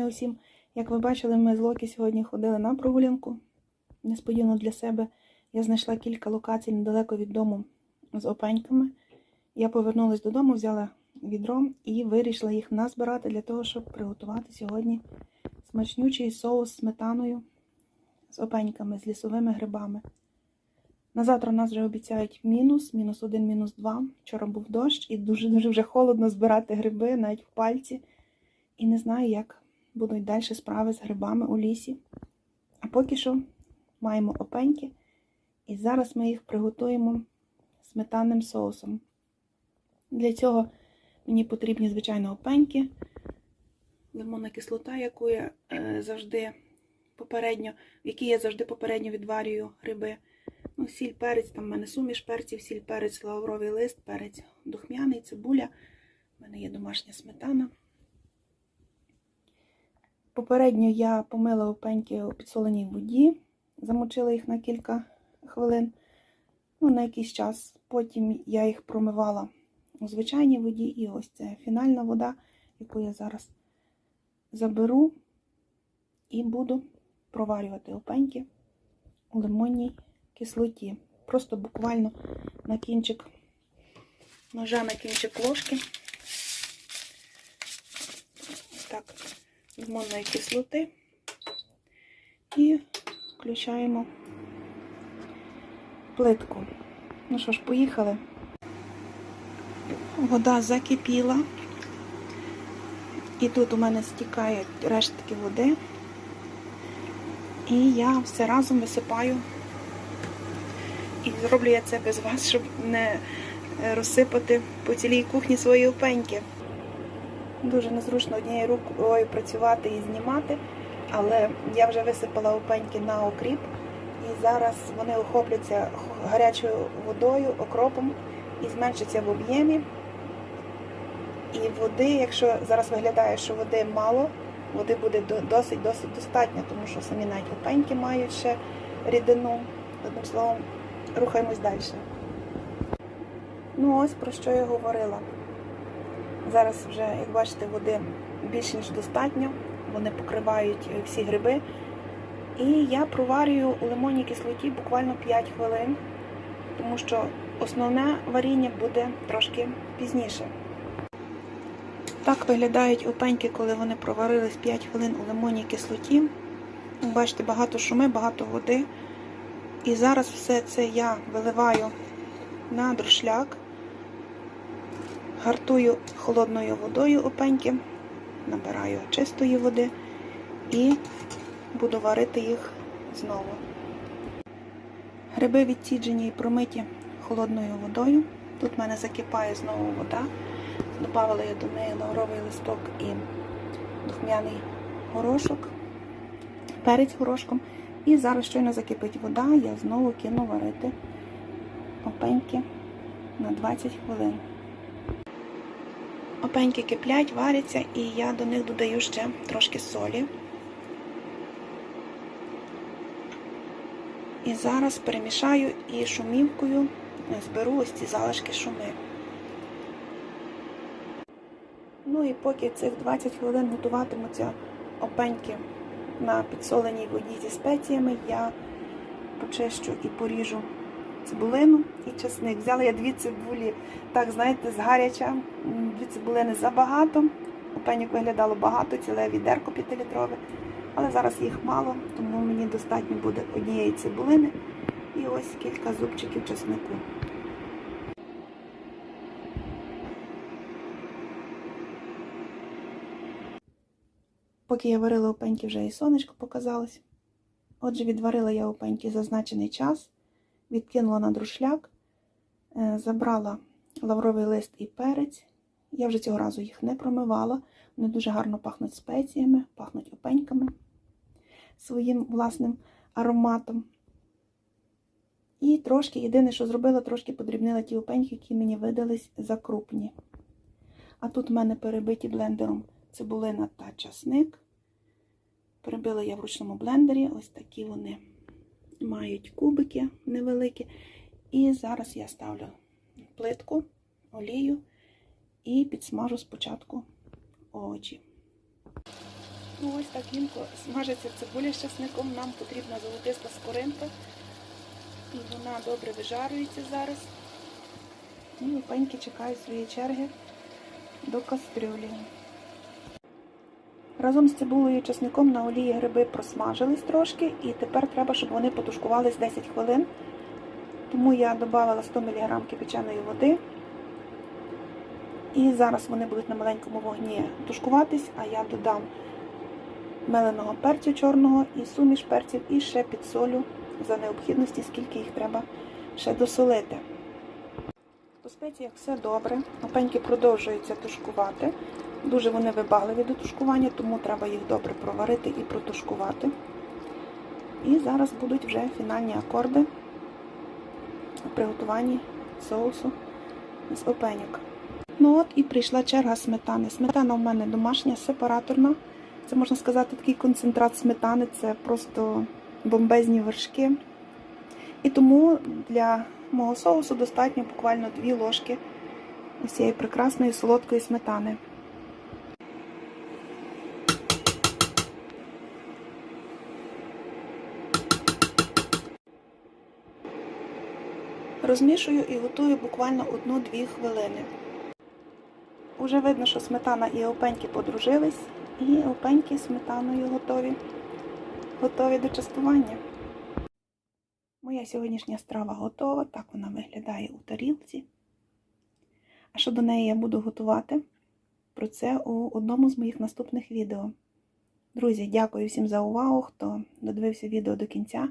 Вітання усім! Як ви бачили, ми з Локі сьогодні ходили на прогулянку. Несподівано для себе я знайшла кілька локацій недалеко від дому з опеньками. Я повернулася додому, взяла відро і вирішила їх назбирати для того, щоб приготувати сьогодні смачнючий соус з сметаною з опеньками, з лісовими грибами. На завтра нас вже обіцяють мінус, мінус один, мінус два. Вчора був дощ і дуже-дуже вже холодно збирати гриби навіть в пальці. І не знаю, як будуть далі справи з грибами у лісі. А поки що маємо опеньки, і зараз ми їх приготуємо сметанним соусом. Для цього мені потрібні, звичайно, опеньки, лимонна кислота, яку я е, завжди попередньо, в якій я завжди попередньо відварюю гриби. Ну, сіль, перець, там в мене суміш перців, сіль, перець, лавровий лист, перець духмяний, цибуля. У мене є домашня сметана. Попередньо я помила опеньки у підсоленій воді, замочила їх на кілька хвилин, ну, на якийсь час. Потім я їх промивала у звичайній воді, і ось це фінальна вода, яку я зараз заберу і буду проварювати опеньки у лимонній кислоті. Просто буквально на кінчик ножа, на кінчик ложки. Так, лимонної кислоти і включаємо плитку. Ну що ж, поїхали. Вода закипіла. І тут у мене стікають рештки води. І я все разом висипаю. І зроблю я це без вас, щоб не розсипати по цілій кухні свої опеньки. Дуже незручно однією рукою працювати і знімати, але я вже висипала опеньки на окріп, і зараз вони охопляться гарячою водою, окропом і зменшаться в об'ємі. І води, якщо зараз виглядає, що води мало, води буде досить-досить достатньо, тому що самі навіть опеньки мають ще рідину. Одним словом, рухаємось далі. Ну ось про що я говорила. Зараз вже, як бачите, води більш ніж достатньо, вони покривають всі гриби. І я проварюю у лимонній кислоті буквально 5 хвилин, тому що основне варіння буде трошки пізніше. Так виглядають опеньки, коли вони проварились 5 хвилин у лимонній кислоті. Бачите, багато шуми, багато води. І зараз все це я виливаю на друшляк. Гартую холодною водою опеньки, набираю чистої води і буду варити їх знову. Гриби відсіджені і промиті холодною водою. Тут в мене закипає знову вода. Добавила я до неї лавровий листок і духмяний горошок, перець горошком. І зараз щойно закипить вода, я знову кину варити опеньки на 20 хвилин. Опеньки киплять, варяться, і я до них додаю ще трошки солі. І зараз перемішаю і шумівкою зберу ось ці залишки шуми. Ну і поки цих 20 хвилин готуватимуться опеньки на підсоленій воді зі спеціями, я почищу і поріжу цибулину і чесник. Взяла я дві цибулі, так, знаєте, згаряча. Дві цибулини забагато. Опеньок виглядало багато, ціле відерко 5-літрове. Але зараз їх мало, тому мені достатньо буде однієї цибулини і ось кілька зубчиків чеснику. Поки я варила опеньки, вже і сонечко показалось. Отже, відварила я опеньки зазначений час, відкинула на друшляк, забрала лавровий лист і перець. Я вже цього разу їх не промивала. Вони дуже гарно пахнуть спеціями, пахнуть опеньками своїм власним ароматом. І трошки, єдине, що зробила, трошки подрібнила ті опеньки, які мені видались закрупні. А тут в мене перебиті блендером цибулина та часник. Перебила я в ручному блендері, ось такі вони мають кубики невеликі. І зараз я ставлю плитку, олію і підсмажу спочатку овочі. Ну ось так вінко смажиться цибуля з часником. Нам потрібна золотиста скоринка. І вона добре вижарюється зараз. І опеньки чекають своєї черги до кастрюлі. Разом з цибулею і часником на олії гриби просмажились трошки, і тепер треба, щоб вони потушкувались 10 хвилин. Тому я додала 100 мг кипяченої води. І зараз вони будуть на маленькому вогні тушкуватись, а я додам меленого перцю чорного і суміш перців, і ще підсолю за необхідності, скільки їх треба ще досолити. По спеціях все добре. Опеньки продовжуються тушкувати. Дуже вони вибагливі до тушкування, тому треба їх добре проварити і протушкувати. І зараз будуть вже фінальні акорди у приготуванні соусу з опеньок. Ну от і прийшла черга сметани. Сметана у мене домашня, сепараторна. Це можна сказати такий концентрат сметани, це просто бомбезні вершки. І тому для мого соусу достатньо буквально 2 ложки ось цієї прекрасної солодкої сметани. Розмішую і готую буквально 1-2 хвилини. Уже видно, що сметана і опеньки подружились, і опеньки з сметаною готові, готові до частування. Моя сьогоднішня страва готова, так вона виглядає у тарілці. А що до неї я буду готувати? Про це у одному з моїх наступних відео. Друзі, дякую всім за увагу, хто додивився відео до кінця.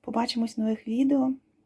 Побачимось в нових відео.